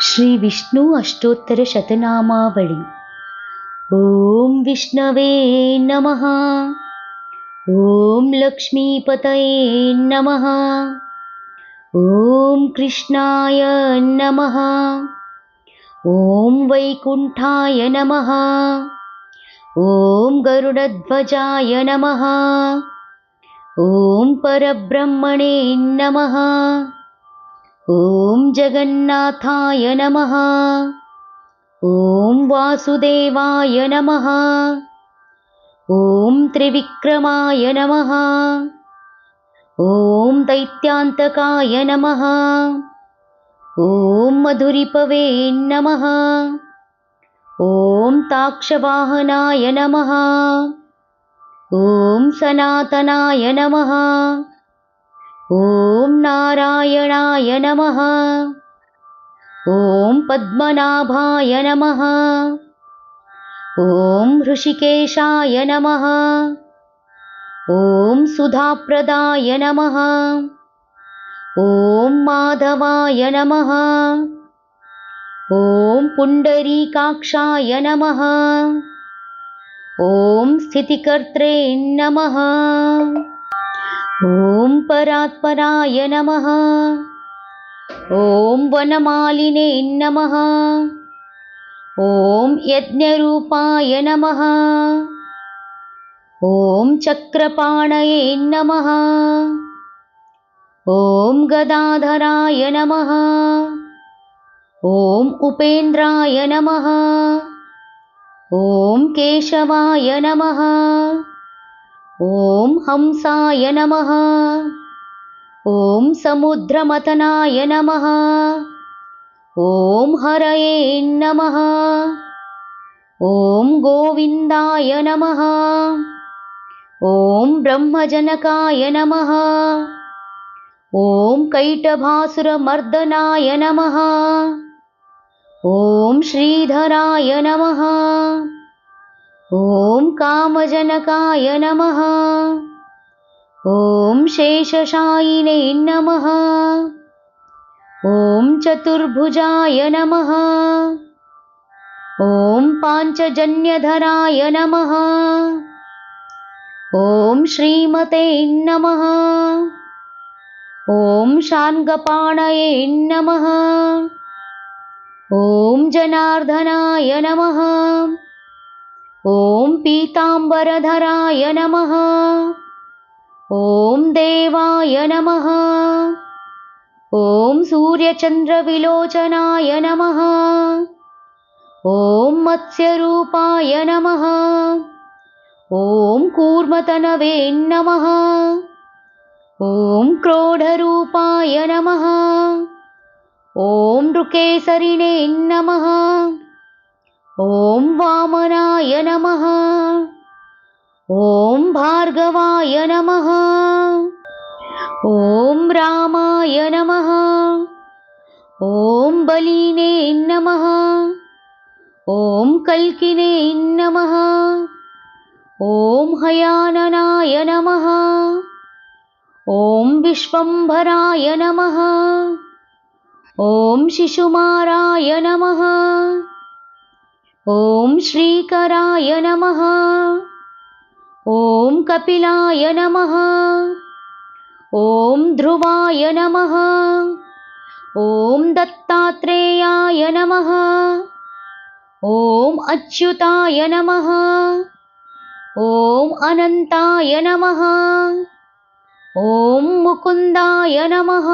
श्रीविष्णु अष्टोत्तरशतनामावलि ॐ विष्णवे नमः। ॐ लक्ष्मीपतये नमः। ॐ कृष्णाय नमः। ॐ वैकुण्ठाय नमः। ॐ गरुडध्वजाय नमः। ॐ परब्रह्मणे नमः। ॐ जगन्नाथाय नमः। ॐ वासुदेवाय नमः। ॐ त्रिविक्रमाय नमः। ॐ दैत्यान्तकाय नमः। ॐ मधुरिपवे नमः। ॐ ताक्षवाहनाय नमः। ॐ सनातनाय नमः ॐ नारायणाय नमः। ॐ पद्मनाभाय नमः। ॐ ऋषिकेशाय नमः। ॐ सुधाप्रदाय नमः। ॐ माधवाय नमः। ॐ पुण्डरीकाक्षाय नमः। ॐ स्थितिकर्त्रे नमः ॐ परात्पराय नमः। ॐ वनमालिने नमः। ॐ यज्ञरूपाय नमः। ॐ चक्रपाणये नमः। ॐ गदाधराय नमः। ॐ उपेन्द्राय नमः। ॐ केशवाय नमः ॐ हंसाय नमः। ॐ समुद्रमथनाय नमः। ॐ हरये नमः। ॐ गोविन्दाय नमः। ॐ ब्रह्मजनकाय नमः। ॐ कैटभासुरमर्दनाय नमः। ॐ श्रीधराय नमः ॐ कामजनकाय नमः। ॐ शेषशायिने नमः। ॐ चतुर्भुजाय नमः। ॐ पाञ्चजन्यधराय नमः। ॐ श्रीमते नमः। ॐ शार्ङ्गपाणये नमः। ॐ जनार्दनाय नमः ॐ पीताम्बरधराय नमः। ॐ देवाय नमः। ॐ सूर्यचन्द्रविलोचनाय नमः। ॐ मत्स्यरूपाय नमः। ॐ कूर्मतनवे नमः। ॐ क्रोढरूपाय नमः। ॐ नृकेसरिणे नमः ॐ वामनाय नमः। ॐ भार्गवाय नमः। ॐ रामाय नमः। ॐ बलिने नमः। ॐ कल्किने नमः। ॐ हयाननाय नमः। ॐ विश्वम्भराय नमः। ॐ शिशुमाराय नमः ॐ श्रीकराय नमः। ॐ कपिलाय नमः। ॐ ध्रुवाय नमः। ॐ दत्तात्रेयाय नमः। ॐ अच्युताय नमः। ॐ अनन्ताय नमः। ॐ मुकुन्दाय नमः।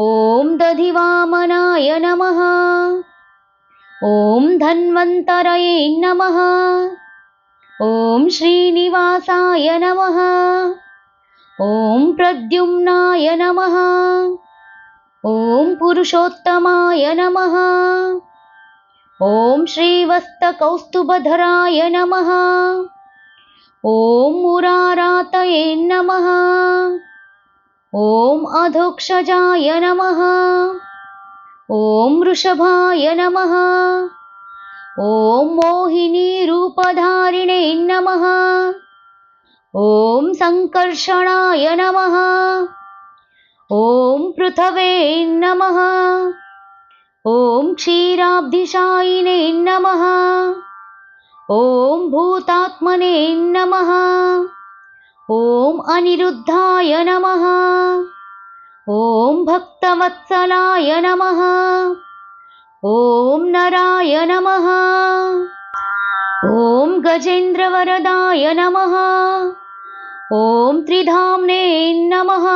ॐ दधिवामनाय नमः ॐ धन्वन्तरये नमः। ॐ श्रीनिवासाय नमः। ॐ प्रद्युम्नाय नमः। ॐ पुरुषोत्तमाय नमः। ॐ श्रीवस्तकौस्तुभधराय नमः। ॐ मुरारातये नमः। ॐ अधोक्षजाय नमः ॐ वृषभाय नमः। ॐ मोहिनीरूपधारिणे नमः। ॐ सङ्कर्षणाय नमः। ॐ पृथवे नमः। ॐ क्षीराब्धिशायिने नमः। ॐ भूतात्मने नमः। ॐ अनिरुद्धाय नमः ॐ भक्तवत्सलाय नमः। ॐ नराय नमः। ॐ गजेन्द्रवरदाय नमः। ॐ त्रिधाम्ने नमः।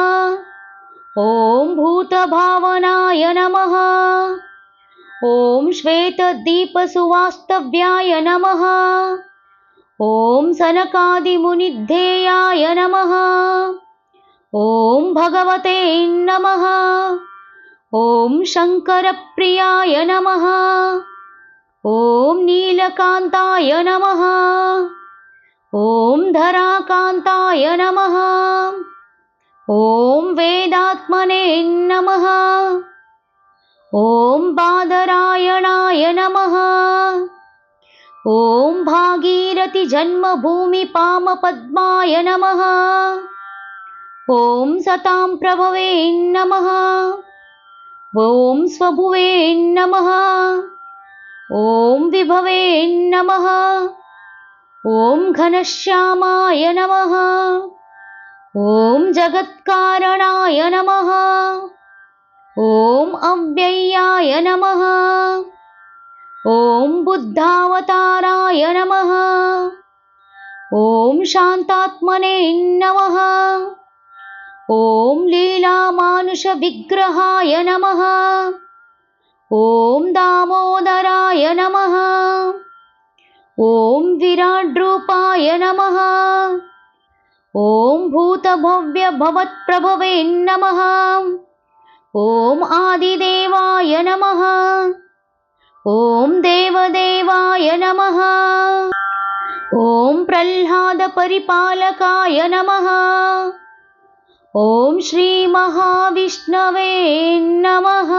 ॐ भूतभावनाय नमः। ॐ श्वेतदीपसुवास्तव्याय नमः। ॐ सनकादिमुनिद्धेयाय नमः ॐ भगवते नमः। ॐ शङ्करप्रियाय नमः। ॐ नीलकान्ताय नमः। ॐ धराकान्ताय नमः। ॐ वेदात्मने नमः। ॐ बादरायणाय नमः। ॐ भागीरथिजन्मभूमिपामपद्माय नमः। ॐ सतां प्रभवे नमः। ॐ स्वभुवे नमः। ॐ विभवे नमः। ॐ घनश्यामाय नमः। ॐ जगत्कारणाय नमः। ॐ अव्यय्याय नमः। ॐ बुद्धावताराय नमः। ॐ शान्तात्मने नमः। ॐ लीलामानुषविग्रहाय नमः। ॐ दामोदराय नमः। ॐ विराड्रूपाय नमः। ॐ भूतभव्यभवत्प्रभवे नमः। ॐ आदिदेवाय नमः। ॐ देवदेवाय नमः। ॐ प्रह्लादपरिपालकाय नमः ॐ श्रीमहाविष्णवे नमः।